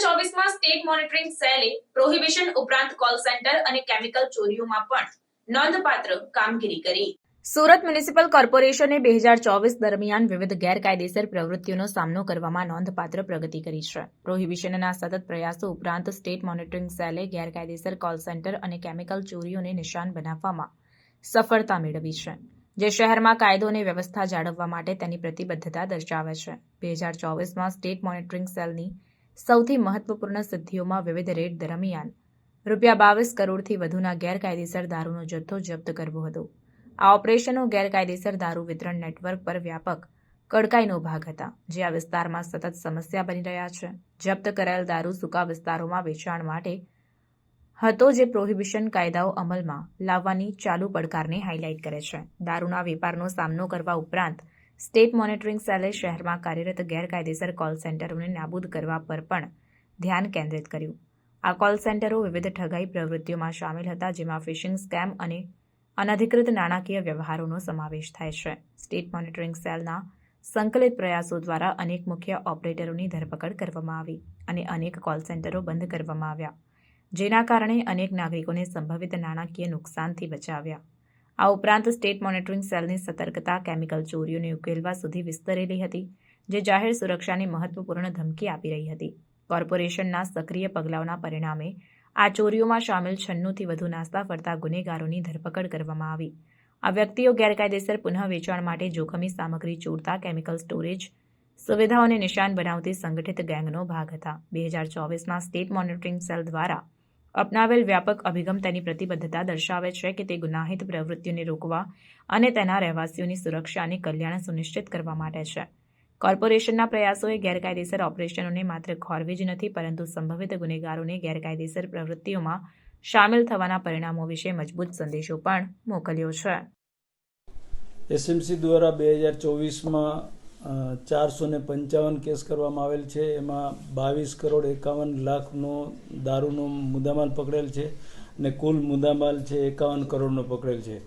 State monitoring સેલે prohibition ઉપરાંત call centre અને કેમિકલ ચોરીઓમાં પણ નોંધપાત્ર કામગીરી કરી. સુરત મ્યુનિસિપલ કોર્પોરેશને બે હજાર ચોવીસ દરમિયાન વિવિધ ગેરકાયદેસર પ્રવૃત્તિઓનો સામનો કરવામાં નોંધપાત્ર પ્રગતિ કરી છે. પ્રોહિબિશનના સતત પ્રયાસો ઉપરાંત સ્ટેટ મોનિટરિંગ સેલે ગેરકાયદેસર કોલ સેન્ટર અને કેમિકલ ચોરીઓને નિશાન બનાવવામાં સફળતા મેળવી છે, જે શહેરમાં કાયદો અને વ્યવસ્થા જાળવવા માટે તેની પ્રતિબદ્ધતા દર્શાવે છે. બે હજાર ચોવીસમાં સ્ટેટ મોનિટરિંગ સેલની સૌથી મહત્વપૂર્ણ સિદ્ધિઓમાં વિવિધ રેડ દરમિયાન. રૂપિયા બાવીસ કરોડથી વધુના ગેરકાયદેસર દારૂનો જથ્થો જપ્ત કરવો હતો. આ ઓપરેશનો ગેરકાયદેસર દારૂ વિતરણ નેટવર્ક પર વ્યાપક કડકાઈનો ભાગ હતા, જે આ વિસ્તારમાં સતત સમસ્યા બની રહ્યા છે. જપ્ત કરાયેલ દારૂ સૂકા વિસ્તારોમાં વેચાણ માટે હતો જે પ્રોહિબિશન કાયદાઓ અમલમાં લાવવાની ચાલુ પડકારને હાઇલાઇટ કરે છે. દારૂના વેપારનો સામનો કરવા ઉપરાંત સ્ટેટ મોનિટરિંગ સેલે શહેરમાં કાર્યરત ગેરકાયદેસર કોલ સેન્ટરોને નાબૂદ કરવા પર પણ ધ્યાન કેન્દ્રિત કર્યું. આ કોલ સેન્ટરો વિવિધ ઠગાઈ પ્રવૃત્તિઓમાં સામેલ હતા, જેમાં ફિશિંગ સ્કેમ અને અનધિકૃત નાણાકીય વ્યવહારોનો સમાવેશ થાય છે. સ્ટેટ મોનિટરિંગ સેલના સંકલિત પ્રયાસો દ્વારા અનેક મુખ્ય ઓપરેટરોની ધરપકડ કરવામાં આવી અને અનેક કોલ સેન્ટરો બંધ કરવામાં આવ્યા, જેના કારણે અનેક નાગરિકોને સંભવિત નાણાકીય નુકસાનથી બચાવ્યા. આ ઉપરાંત સ્ટેટ મોનિટરિંગ સેલની સતર્કતા, કેમિકલ ચોરીઓને ઉકેલવા સુધી વિસ્તરેલી હતી, જે જાહેર સુરક્ષાને મહત્વપૂર્ણ ધમકી આપી રહી હતી. કોર્પોરેશનના સક્રિય પગલાઓના પરિણામે આ ચોરીઓમાં સામેલ છન્નુંથી વધુ નાસ્તા ફરતા ગુનેગારોની ધરપકડ કરવામાં આવી. આ વ્યક્તિઓ ગેરકાયદેસર પુનઃ વેચાણ માટે જોખમી સામગ્રી ચોરતા, કેમિકલ સ્ટોરેજ સુવિધાઓને નિશાન બનાવતી સંગઠિત ગેંગનો ભાગ હતા. બે હજાર ચોવીસમાં સ્ટેટ મોનિટરિંગ સેલ દ્વારા અપનાવેલ વ્યાપક અભિગમ તેની પ્રતિબદ્ધતા દર્શાવે છે કે તે ગુનાહિત પ્રવૃત્તિઓને રોકવા અને તેના રહેવાસીઓની સુરક્ષા અને કલ્યાણ સુનિશ્ચિત કરવા માટે છે. કોર્પોરેશનના પ્રયાસોએ ગેરકાયદેસર ઓપરેશનોને માત્ર ખોરવી જ નથી, પરંતુ સંભવિત ગુનેગારોને ગેરકાયદેસર પ્રવૃત્તિઓમાં સામેલ થવાના પરિણામો વિશે મજબૂત સંદેશો પણ મોકલ્યો છે. એસએમસી દ્વારા બે હજાર ચોવીસમાં ચારસો ને પંચાવન કેસ કરવામાં આવેલ છે. એમાં બાવીસ કરોડ એકાવન લાખનો દારૂનો મુદ્દામાલ પકડેલ છે અને કુલ મુદ્દામાલ છે એકાવન કરોડનો પકડેલ છે.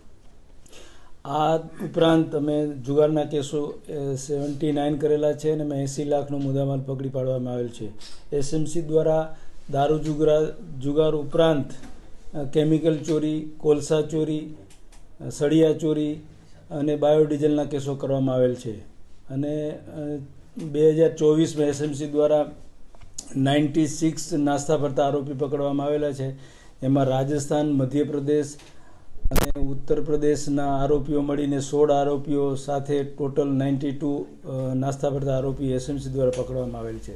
આ ઉપરાંત અમે જુગારના કેસો સેવન્ટી નાઇન કરેલા છે અને એંસી લાખનો મુદ્દામાલ પકડી પાડવામાં આવેલ છે. એસએમસી દ્વારા દારૂ જુગરા, જુગાર ઉપરાંત કેમિકલ ચોરી, કોલસા ચોરી સળિયા ચોરી અને બાયોડીઝલના કેસો કરવામાં આવેલ છે. અને બે હજાર ચોવીસમાં એસએમસી દ્વારા નાઇન્ટી સિક્સ નાસ્તા ફરતા આરોપી પકડવામાં આવેલા છે. એમાં રાજસ્થાન, મધ્યપ્રદેશ અને ઉત્તર પ્રદેશના આરોપીઓ મળીને સોળ આરોપીઓ સાથે ટોટલ નાઇન્ટી ટુ નાસ્તા ફરતા આરોપી એસએમસી દ્વારા પકડવામાં આવેલ છે.